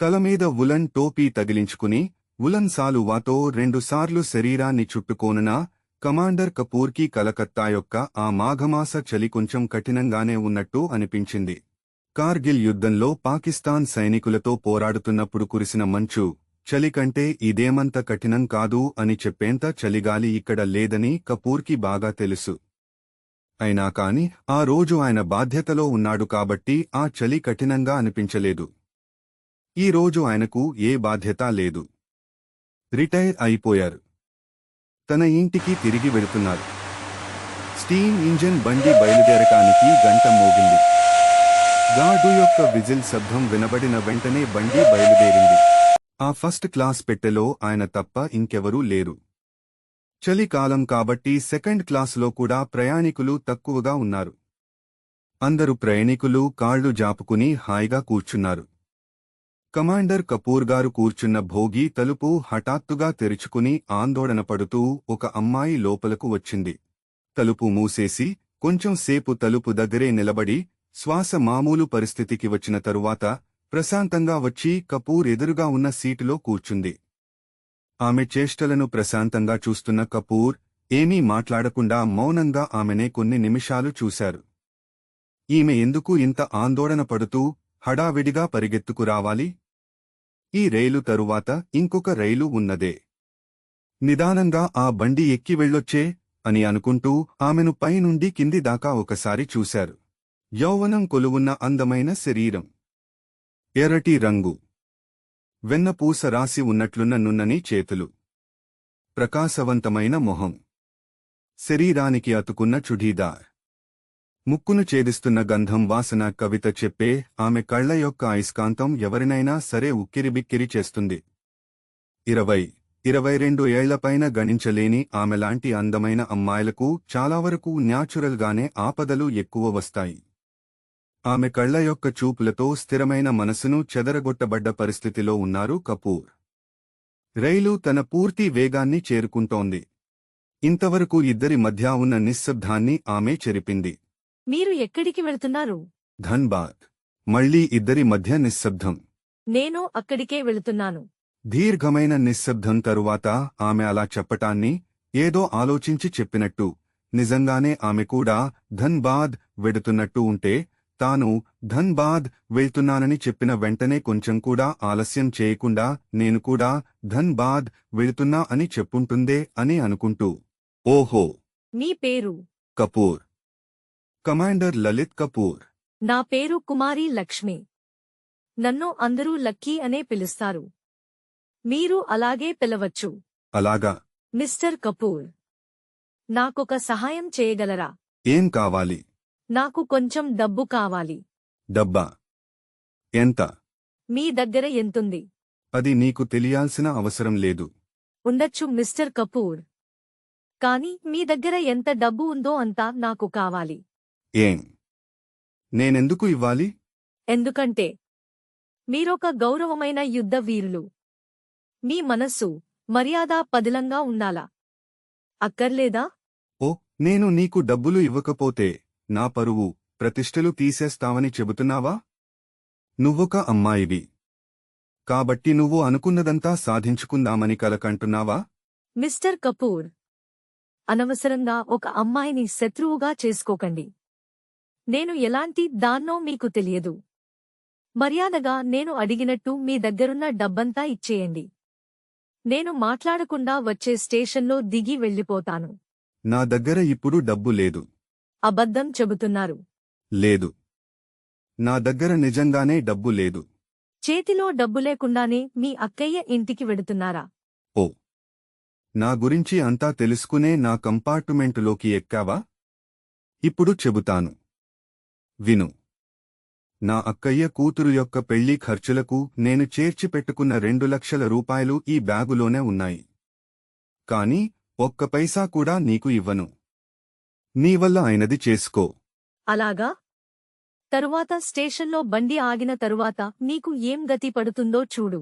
తలమీద ఉలన్ టోపీ తగిలించుకుని ఉలన్ సాలువాతో రెండుసార్లు శరీరాన్ని చుట్టుకోనునా కమాండర్ కపూర్కి కలకత్తా యొక్క ఆ మాఘమాస చలి కొంచెం కఠినంగానే ఉన్నట్టు అనిపించింది. కార్గిల్ యుద్ధంలో పాకిస్తాన్ సైనికులతో పోరాడుతున్నప్పుడు కురిసిన మంచు చలి కంటే ఇదేమంత కఠినం కాదు అని చెప్పేంత చలిగాలి ఇక్కడ లేదని కపూర్కి బాగా తెలుసు. అయినా కాని ఆ రోజు ఆయన బాధ్యతలో ఉన్నాడు కాబట్టి ఆ చలి కఠినంగా అనిపించలేదు. ఈ రోజు ఆయనకు ఏ బాధ్యత లేదు. రిటైర్ అయిపోయారు. తన ఇంటికి తిరిగి వెళుతున్నారు. స్టీమ్ ఇంజన్ బండి బయలుదేరటానికి గంట మోగింది. గాడు యొక్క విజిల్ శబ్దం వినబడిన వెంటనే బండి బయలుదేరింది. ఆ ఫస్ట్ క్లాస్ పెట్టెలో ఆయన తప్ప ఇంకెవరూ లేరు. చలికాలం కాబట్టి సెకండ్ క్లాసులో కూడా ప్రయాణికులు తక్కువగా ఉన్నారు. అందరు ప్రయాణికులు కాళ్ళు జాపుకుని హాయిగా కూర్చున్నారు. కమాండర్ కపూర్ గారు కూర్చున్న భోగి తలుపు హఠాత్తుగా తెరుచుకుని ఆందోళన పడుతూ ఒక అమ్మాయి లోపలకు వచ్చింది. తలుపు మూసేసి కొంచెం సేపు తలుపు దగ్గరే నిలబడి శ్వాస మామూలు పరిస్థితికి వచ్చిన తరువాత ప్రశాంతంగా వచ్చి కపూర్ ఎదురుగా ఉన్న సీటులో కూర్చుంది. ఆమె చేష్టలను ప్రశాంతంగా చూస్తున్న కపూర్ ఏమీ మాట్లాడకుండా మౌనంగా ఆమెనే కొన్ని నిమిషాలు చూశారు. ఈమె ఎందుకు ఇంత ఆందోళన పడుతూ హడావిడిగా పరిగెత్తుకు రావాలి? ఈ రైలు తరువాత ఇంకొక రైలు ఉన్నదే. నిదానంగా ఆ బండి ఎక్కి వెళ్ళొచ్చే అని అనుకుంటూ ఆమెను పైనుండి కింది దాకా ఒకసారి చూశారు. యౌవనం కొలువున్న అందమైన శరీరం. ఎర్రటి రంగు. వెన్నపూస రాసి ఉన్నట్లున్న నున్నని చేతులు. ప్రకాశవంతమైన మొహం. శరీరానికి అతుకున్న చుడీదార్. ముక్కును ఛేదిస్తున్న గంధం వాసన కవిత చెప్పే ఆమె కళ్ళ యొక్క అయస్కాంతం ఎవరినైనా సరే ఉక్కిరిబిక్కిరి చేస్తుంది. ఇరవై ఇరవై రెండు ఏళ్ళపైన గణించలేని ఆమెలాంటి అందమైన అమ్మాయిలకు చాలావరకు న్యాచురల్గానే ఆపదలు ఎక్కువ వస్తాయి. ఆమె కళ్ళ యొక్క చూపులతో స్థిరమైన మనసును చెదరగొట్టబడ్డ పరిస్థితిలో ఉన్నారు కపూర్. రైలు తన పూర్తి వేగాన్ని చేరుకుంటోంది. ఇంతవరకు ఇద్దరి మధ్య ఉన్న నిశ్శబ్దాన్ని ఆమె చెరిపింది. మీరు ఎక్కడికి వెళ్తున్నారు? ధన్బాద్. మళ్ళీ ఇద్దరి మధ్య నిశ్శబ్దం. నేను అక్కడికే వెళుతున్నాను. దీర్ఘమైన నిశ్శబ్దం తరువాత ఆమె అలా చెప్పటాన్ని ఏదో ఆలోచించి చెప్పినట్టు నిజంగానే ఆమె కూడా ధన్బాద్ వెడుతున్నట్టు ఉంటే తాను ధన్బాద్ వెళ్తున్నానని చెప్పిన వెంటనే కొంచెం కూడా ఆలస్యం చేయకుండా నేను కూడా ధన్బాద్ వెళుతున్నా అని చెప్పుంటుందే అని అనుకుంటూ ఓహో! మీ పేరు? కపూర్. కమాండర్ లలిత్ కపూర్. నా పేరు కుమారి లక్ష్మి. నన్ను అందరూ లక్కీ అనే పిలుస్తారు. మీరు అలాగే పిలవచ్చు. అలాగా. మిస్టర్ కపూర్. నాకొక సహాయం చేయగలరా? ఏం కావాలి? నాకు కొంచెం డబ్బు కావాలి. డబ్బా? ఎంత? మీ దగ్గర ఎంతుంది? అది నీకు తెలియాల్సిన అవసరం లేదు. ఉండొచ్చు మిస్టర్ కపూర్. కాని మీ దగ్గర ఎంత డబ్బు ఉందో అంతా నాకు కావాలి. ఏం? నేనెందుకు ఇవ్వాలి? ఎందుకంటే మీరొక గౌరవమైన యుద్ధ వీరులు. మీ మనస్సు మర్యాద పదిలంగా ఉండాలా? అక్కర్లేదా? ఓ నేను నీకు డబ్బులు ఇవ్వకపోతే నా పరువు ప్రతిష్టలు తీసేస్తావని చెబుతున్నావా? నువ్వొక అమ్మాయివి. కాబట్టి నువ్వు అనుకున్నదంతా సాధించుకుందామని కలకంటున్నావా? మిస్టర్ కపూర్ అనవసరంగా ఒక అమ్మాయిని శత్రువుగా చేసుకోకండి. నేను ఎలాంటి దాన్నో మీకు తెలియదు. మర్యాదగా నేను అడిగినట్టు మీ దగ్గరున్న డబ్బంతా ఇచ్చేయండి. నేను మాట్లాడకుండా వచ్చే స్టేషన్లో దిగి వెళ్ళిపోతాను. నా దగ్గర ఇప్పుడు డబ్బు లేదు. అబద్ధం చెబుతున్నారు. లేదు. నా దగ్గర నిజంగానే డబ్బు లేదు. చేతిలో డబ్బు లేకుండానే మీ అక్కయ్య ఇంటికి వెడుతున్నారా? ఓ. నా గురించి అంతా తెలుసుకునే నా కంపార్టుమెంటులోకి ఎక్కావా? ఇప్పుడు చెబుతాను. విను. నా అక్కయ్య కూతురు యొక్క పెళ్ళి ఖర్చులకు నేను చేర్చి పెట్టుకున్న రెండు లక్షల రూపాయలు ఈ బ్యాగులోనే ఉన్నాయి. కాని ఒక్క పైసా కూడా నీకు ఇవ్వను. నీవల్ల అయినది చేసుకో. అలాగా? తరువాత స్టేషన్లో బండి ఆగిన తరువాత నీకు ఏం గతి పడుతుందో చూడు.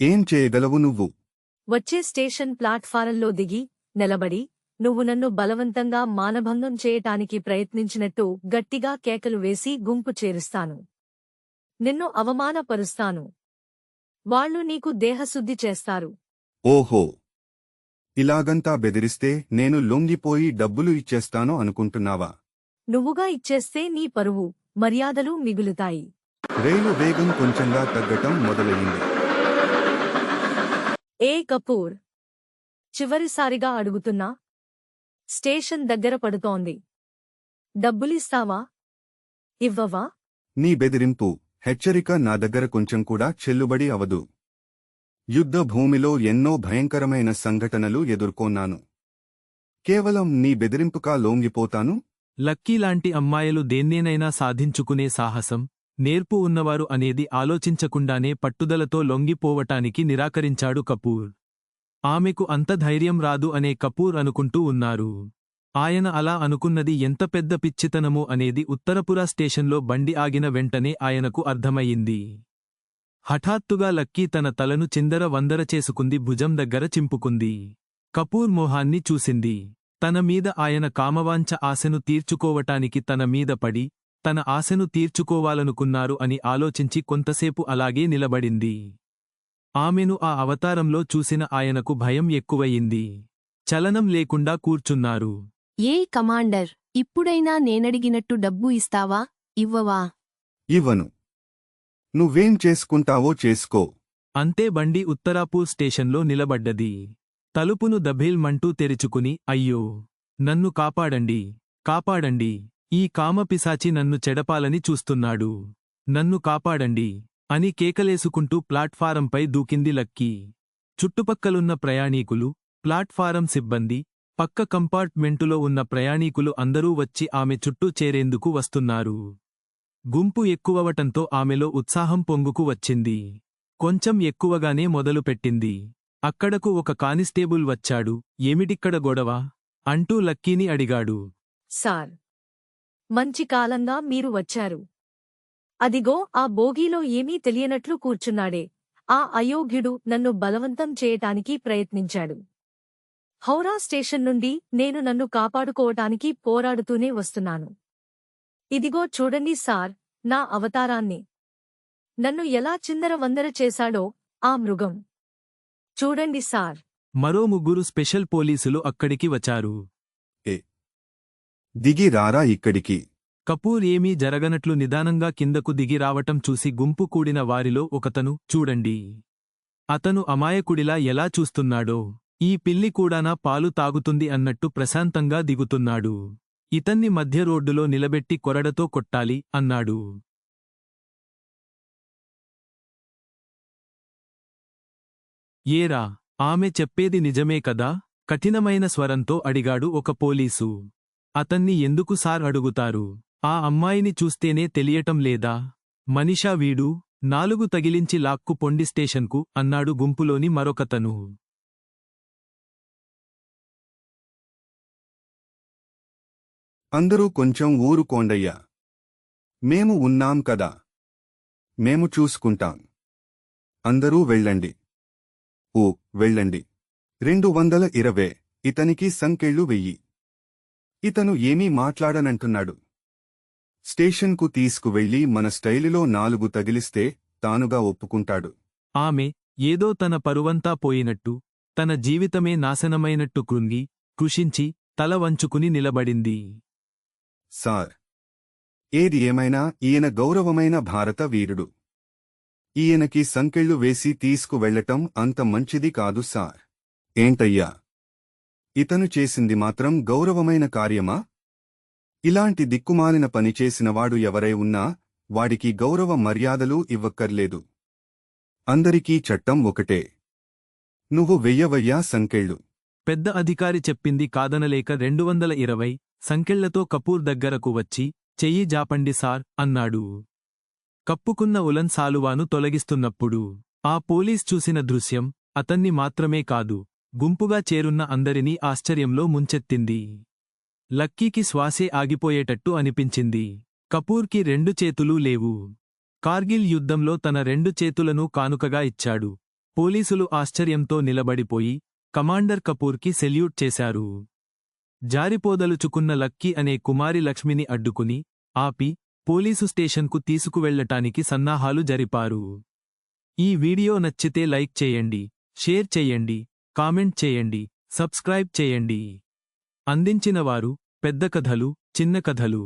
ఏం చేయగలవు నువ్వు? వచ్చే స్టేషన్ ప్లాట్ఫారంలో దిగి నిలబడి నువ్వు నన్ను బలవంతంగా మానభంగం చేయటానికి ప్రయత్నించినట్టు గట్టిగా కేకలు వేసి గుంపు చేరుస్తాను. నిన్ను అవమానపరుస్తాను. వాళ్ళు నీకు దేహశుద్ధి చేస్తారు. ఓహో! ఇలాగంతా బెదిరిస్తే నేను లొంగిపోయి డబ్బులు ఇచ్చేస్తాను అనుకుంటున్నావా? నువ్వుగా ఇచ్చేస్తే నీ పరువు మర్యాదలు మిగులుతాయి. రైలు వేగం కొంచెంగా తగ్గటం మొదలయింది ఏ కపూర్! చివరిసారిగా అడుగుతున్నా స్టేషన్ దగ్గర పడుతోంది. డబ్బులిస్తావా? ఇవ్వవా? నీ బెదిరింపు హెచ్చరిక నా దగ్గర కొంచెం కూడా చెల్లుబడి అవదు. యుద్ధ భూమిలో ఎన్నో భయంకరమైన సంఘటనలు ఎదుర్కొన్నాను. కేవలం నీ బెదిరింపుకా లొంగిపోతాను? లక్కీ లాంటి అమ్మాయిలు దేన్నేనైనా సాధించుకునే సాహసం నేర్పు ఉన్నవారు అనేది ఆలోచించకుండానే పట్టుదలతో లొంగిపోవటానికి నిరాకరించాడు కపూర్. ఆమెకు అంత ధైర్యం రాదు అనే కపూర్ అనుకుంటూ ఉన్నారు. ఆయన అలా అనుకున్నది ఎంత పెద్ద పిచ్చితనమో అనేది ఉత్తరపుర స్టేషన్లో బండి ఆగిన వెంటనే ఆయనకు అర్థమయ్యింది. హఠాత్తుగా లక్కీ తన తలను చిందర వందర చేసుకుంది భుజం దగ్గర చింపుకుంది. కపూర్ మొహాన్ని చూసింది. తన మీద ఆయన కామవాంఛ ఆశను తీర్చుకోవటానికి తన మీద పడి తన ఆశను తీర్చుకోవాలనుకున్నారు అని ఆలోచించి కొంతసేపు అలాగే నిలబడింది. ఆమెను ఆ అవతారంలో చూసిన ఆయనకు భయం ఎక్కువయింది. చలనం లేకుండా కూర్చున్నారు. ఏ కమాండర్ ఇప్పుడైనా నేనడిగినట్టు డబ్బు ఇస్తావా? ఇవ్వవా? ఇవ్వను. నువ్వేం చేసుకుంటావో చేసుకో. అంతే బండి ఉత్తరాపూర్ స్టేషన్లో నిలబడ్డది. తలుపును దభేల్మంటూ తెరుచుకుని అయ్యో! నన్ను కాపాడండి. కాపాడండి. ఈ కామపిశాచి నన్ను చెడపాలని చూస్తున్నాడు. నన్ను కాపాడండి. అని కేకలేసుకుంటూ ప్లాట్ఫారంపై దూకింది లక్కీ. చుట్టుపక్కలున్న ప్రయాణీకులు ప్లాట్ఫారం సిబ్బంది పక్క కంపార్ట్మెంటులో ఉన్న ప్రయాణీకులు అందరూ వచ్చి ఆమె చుట్టూ చేరేందుకు వస్తున్నారు. గుంపు ఎక్కువవటంతో ఆమెలో ఉత్సాహం పొంగుకు వచ్చింది. కొంచెం ఎక్కువగానే మొదలుపెట్టింది అక్కడకు ఒక కానిస్టేబుల్ వచ్చాడు. ఏమిటిక్కడ గొడవ అంటూ లక్కీని అడిగాడు. సార్ మంచి కాలంగా మీరు వచ్చారు. అదిగో ఆ బోగీలో ఏమీ తెలియనట్లు కూర్చున్నాడే. ఆ అయోగ్యుడు నన్ను బలవంతం చేయటానికి ప్రయత్నించాడు. హౌరా స్టేషన్ నుండి నేను నన్ను కాపాడుకోవటానికి పోరాడుతూనే వస్తున్నాను. ఇదిగో చూడండి సార్ నా అవతారాన్ని. నన్ను ఎలా చిందరవందర చేశాడో ఆ మృగం. చూడండి సార్. మరో ముగ్గురు స్పెషల్ పోలీసులు అక్కడికి వచ్చారు. దిగి రారా ఇక్కడికి. కపూర్ ఏమీ జరగనట్లు నిదానంగా కిందకు దిగి రావటం చూసి గుంపు కూడిన వారిలో ఒకతను చూడండి. అతను అమాయకుడిలా ఎలా చూస్తున్నాడో. ఈ పిల్లి కూడానా పాలు తాగుతుంది అన్నట్టు ప్రశాంతంగా దిగుతున్నాడు. ఇతన్ని మధ్య రోడ్డులో నిలబెట్టి కొరడతో కొట్టాలి అన్నాడు. ఏరా ఆమె చెప్పేది నిజమే కదా? కఠినమైన స్వరంతో అడిగాడు ఒక పోలీసు. అతన్ని ఎందుకు సార్ అడుగుతారు? ఆ అమ్మాయిని చూస్తేనే తెలియటం లేదా? మనిషా వీడు నాలుగు తగిలించి లాక్కు పొండి స్టేషన్కు అన్నాడు గుంపులోని మరొకతను. అందరూ కొంచెం ఊరుకోండయ్యా. మేము ఉన్నాం కదా. మేము చూసుకుంటాం. అందరూ వెళ్ళండి. ఓ వెళ్ళండి. రెండు వందల ఇరవై ఇతనికి సంకెళ్ళు వెయ్యి. ఇతను ఏమీ మాట్లాడనంటున్నాడు. స్టేషన్కు తీసుకువెళ్ళి మన స్టైలులో నాలుగు తగిలిస్తే తానుగా ఒప్పుకుంటాడు. ఆమె ఏదో తన పరువంతా పోయినట్టు తన జీవితమే నాశనమైనట్టు కృంగి కృషించి తల వంచుకుని నిలబడింది. సార్ ఏది ఏమైనా ఈయన గౌరవమైన భారత వీరుడు. ఈయనకి సంకెళ్ళు వేసి తీసుకువెళ్ళటం అంత మంచిది కాదు సార్. ఏంటయ్యా? ఇతను చేసింది మాత్రం గౌరవమైన కార్యమా? ఇలాంటి దిక్కుమాలిన పని చేసినవాడు ఎవరై ఉన్నా వాడికి గౌరవ మర్యాదలు ఇవ్వక్కర్లేదు. అందరికీ చట్టం ఒకటే. నువ్వు వెయ్యవయ్యా సంకెళ్ళు. పెద్ద అధికారి చెప్పింది కాదనలేక రెండు వందల ఇరవై సంకెళ్ళతో కపూర్ దగ్గరకు వచ్చి చెయ్యి జాపండి సార్ అన్నాడు. కప్పుకున్న ఉలన్ సాలువాను తొలగిస్తున్నప్పుడు ఆ పోలీస్ చూసిన దృశ్యం అతన్ని మాత్రమే కాదు గుంపుగా చేరున్న అందరినీ ఆశ్చర్యంలో ముంచెత్తింది. లక్కీకి శ్వాసే ఆగిపోయేటట్టు అనిపించింది. కపూర్కి రెండు చేతులూ లేవు. కార్గిల్ యుద్ధంలో తన రెండు చేతులను కానుకగా ఇచ్చాడు. పోలీసులు ఆశ్చర్యంతో నిలబడిపోయి కమాండర్ కపూర్కి సెల్యూట్ చేశారు. జారిపోదలుచుకున్న లక్కీ అనే కుమారి లక్ష్మిని అడ్డుకుని ఆపి పోలీసు స్టేషన్కు తీసుకువెళ్ళటానికి సన్నాహాలు జరిపారు. ఈ వీడియో నచ్చితే లైక్ చేయండి షేర్ చేయండి కామెంట్ చేయండి సబ్స్క్రైబ్ చేయండి. అందించిన వారు పెద్ద కథలు చిన్న కథలు.